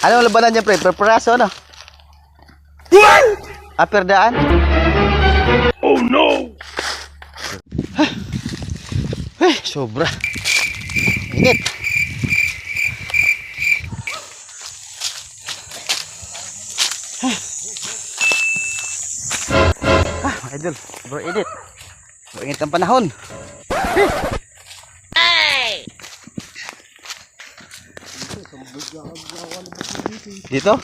Ano labanan niya, pre? Preparaso, ano? Ah, perdaan? Oh no! Ay, sobra. Init. Ah, idol, sobrang init. Sobrang init ang panahon. Dito?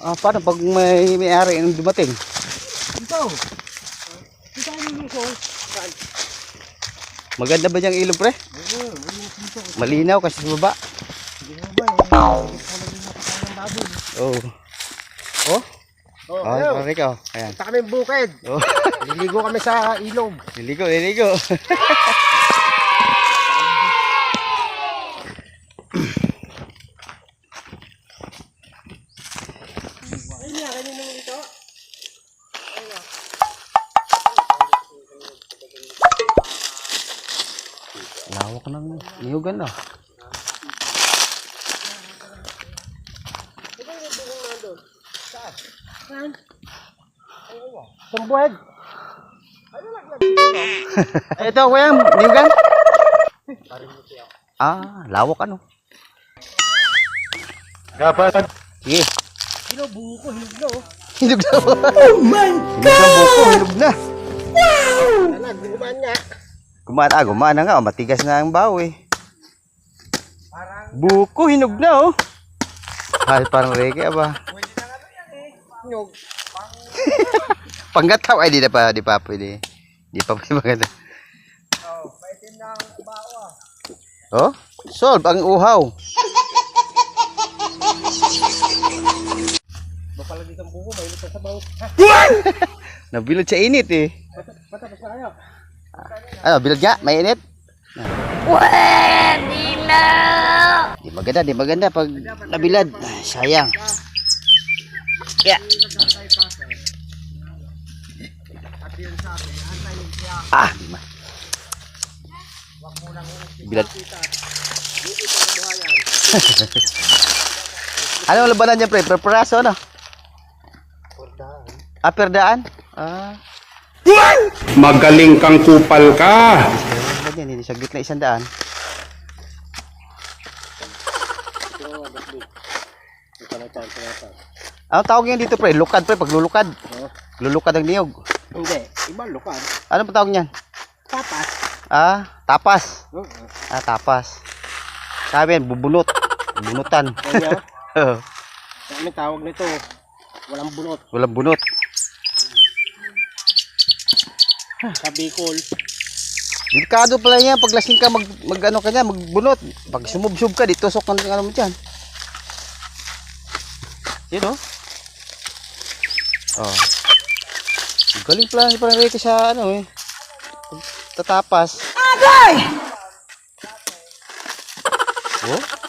Ah, paano pag may may-ari ang dumating? Ito. Ito ang luso. Maganda ba diyang ilog, pre? Yung dito. Malinaw kasi sa baba. Yung. Oh. Oh? Oh, Oh, ayun. pare ka. Ayan. Punta kami bukid. Oh. Liligo kami sa ilog. Liligo, liligo. Ayun nga, kanina mo ito. Lawak ng niyugan na. Sambuad. Ito, kuya, niyugan. Ah, lawak ano. Dapat. Sige. Sino buho ko, hinog na oh. Hinog na. Oh my God! Hinog na buko, hinog na. Talag, gumaan nga. Gumana, ah, gumana nga. Oh, matigas na ang baw eh. Buko, hinog na oh. Ay, parang reggae ba? Hinog. Panggataw, ay di na pa, di pa pwede. Di pa pwede maganda. Oh, maitim na ang bao ah. Oh, solve ang uhaw. Mapalagi ang buho, mainit na sa bao. Nabilod sa init eh. Patapos na kayo. Ano, bilog nga? May init? Pwede na! Di maganda, di maganda pag nabilad. Ay, sayang. Yeah. Ah, di ma. Bilad. Anong labanan niya, pre? Preparaso, ano? Ah, perdaan? Ah. Magaling kang kupal ka. Ano yan, hindi saglit na isang daan. Ano tawag yan dito pre? Lukad pre, paglulukad. Lulukad ang niyog. Hindi, iba lukan. Ano pa tawag niyan? Tapas. Ah, tapas. Oo. Ah, tapas. Sabi yan, bubunot. Bunutan. Kaya, kami tawag nito, walang bunot. Walang bunot. Sa Bicol, Delikado pala yan. Pag lasing ka, mag, mag ano ka niya, magbunot. Pag sumubsub ka, dito sok ng ano mo dyan. Yun oh. Oh. Galing pala ni Ricky sa ano eh. Tatapas. Agay! Oh?